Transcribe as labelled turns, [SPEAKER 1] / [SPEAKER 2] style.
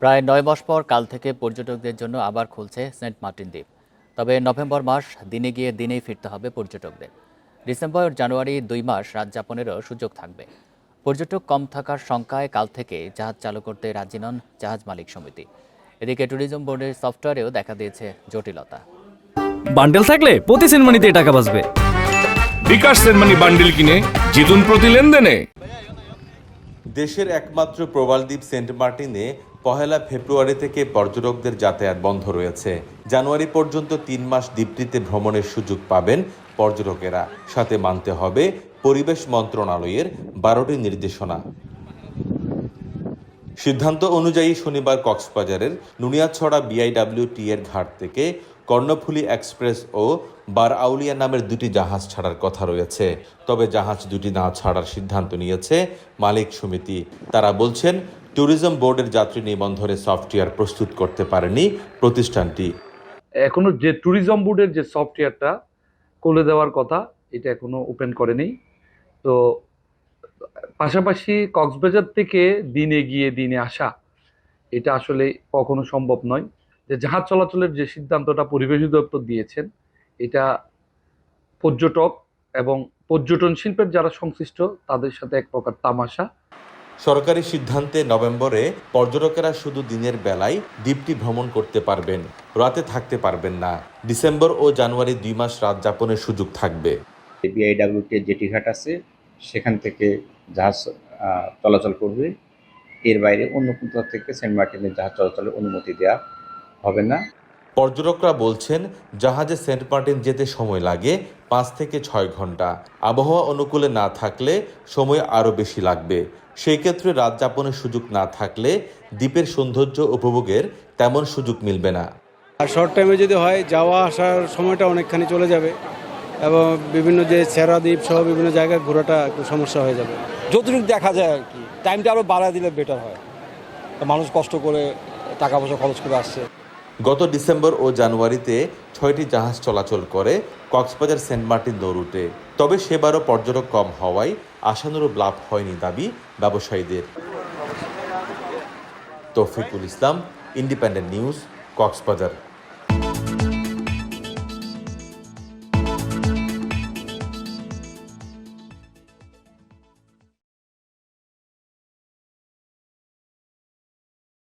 [SPEAKER 1] প্রায় নয় মাস পর কাল থেকে পর্যটকদের জন্য আবার খুলছে সেন্ট মার্টিন দ্বীপ। তবে নভেম্বর মাস দিনে গিয়ে দিনেই ফিরতে হবে পর্যটকদের। ডিসেম্বর জানুয়ারি দুই মাস রাত যাপনেরও সুযোগ থাকবে। পর্যটক কম থাকার শঙ্কায় কাল থেকে জাহাজ চালু করতে রাজি নন জাহাজ মালিক সমিতি। এদিকে ট্যুরিজম বোর্ডের সফটওয়্যারেও দেখা দিয়েছে জটিলতা।
[SPEAKER 2] বান্ডেল থাকলে প্রতি সেনমানিতে টাকা বাঁচবে।
[SPEAKER 3] বিকাশ সেনমানি বান্ডিল কিনে জিতুন প্রতি লেনদেনে।
[SPEAKER 4] দেশের একমাত্র প্রবালদ্বীপ সেন্ট মার্টিনে পহেলা ফেব্রুয়ারি থেকে পর্যটকদের যাতায়াত বন্ধ রয়েছে। জানুয়ারি পর্যন্ত তিন মাস দ্বীপটিতে ভ্রমণের সুযোগ পাবেন পর্যটকেরা। সাথে মানতে হবে পরিবেশ মন্ত্রণালয়ের বারোটি নির্দেশনা। সিদ্ধান্ত অনুযায়ী শনিবার কক্সবাজারের নুনিয়াছড়া বিআইডব্লিউটি এর ঘাট থেকে কর্ণফুলী এক্সপ্রেস ও বার আউলিয়া নামের দুটি জাহাজ ছাড়ার কথা রয়েছে। তবে জাহাজ দুটি না ছাড়ার সিদ্ধান্ত নিয়েছে মালিক সমিতি। তারা বলছেন ট্যুরিজম বোর্ডের যাত্রী নিবন্ধনের সফটওয়্যার প্রস্তুত করতে পারেনি প্রতিষ্ঠানটি।
[SPEAKER 5] এখনও যে ট্যুরিজম বোর্ডের যে সফটওয়্যারটা করে দেওয়ার কথা, এটা এখনও ওপেন করেনি। তো পাশাপাশি কক্সবাজার থেকে দিনে গিয়ে দিনে আসা, এটা আসলে কখনো সম্ভব নয়। যে জাহাজ চলাচলের যে সিদ্ধান্তটা পরিবেশ দপ্তর দিয়েছেন, এটা পর্যটক এবং পর্যটন শিল্পের যারা সংশ্লিষ্ট, তাদের সাথে এক প্রকার তামাশা।
[SPEAKER 4] সরকারি সিদ্ধান্তে নভেম্বরে পর্যটকেরা শুধু দিনের বেলায় দ্বীপটি ভ্রমণ করতে পারবেন, রাতে থাকতে পারবেন না। ডিসেম্বর ও জানুয়ারি দুই মাস রাত যাপনের সুযোগ থাকবে।
[SPEAKER 6] বিআইডাব্লিউটি জেটি ঘাট আছে, সেখান থেকে জাহাজ চলাচল করবে। এর বাইরে অন্য কোথাও থেকে সেন্ট মার্টিনের জাহাজ চলাচলের অনুমতি দেওয়া হবে না।
[SPEAKER 4] পর্যটকরা বলছেন জাহাজে সেন্ট মার্টিন যেতে সময় লাগে পাঁচ থেকে ছয় ঘণ্টা। আবহাওয়া অনুকূলে না থাকলে সময় আরও বেশি লাগবে। সেই ক্ষেত্রে রাত যাপনের সুযোগ না থাকলে দ্বীপের সৌন্দর্য উপভোগের তেমন সুযোগ মিলবে না।
[SPEAKER 7] আর শর্ট টাইমে যদি হয় যাওয়া আসার সময়টা অনেকখানি চলে যাবে এবং বিভিন্ন যে সেরা দ্বীপ সহ বিভিন্ন জায়গায় ঘোরাটা একটু সমস্যা হয়ে যাবে।
[SPEAKER 8] যতটুকু দেখা যায় আর কি টাইমটা আরও বাড়ায় দিলে বেটার হয়। মানুষ কষ্ট করে টাকা পয়সা খরচ করে আসছে।
[SPEAKER 4] গত ডিসেম্বর ও জানুয়ারিতে ছয়টি জাহাজ চলাচল করে কক্সবাজার সেন্ট মার্টিন নৌরুটে তবে সেবারও পর্যটক কম হওয়ায় আশানুরূপ লাভ হয়নি দাবি ব্যবসায়ীদের। Toufikul Islam, Independent News, Cox's Bazar.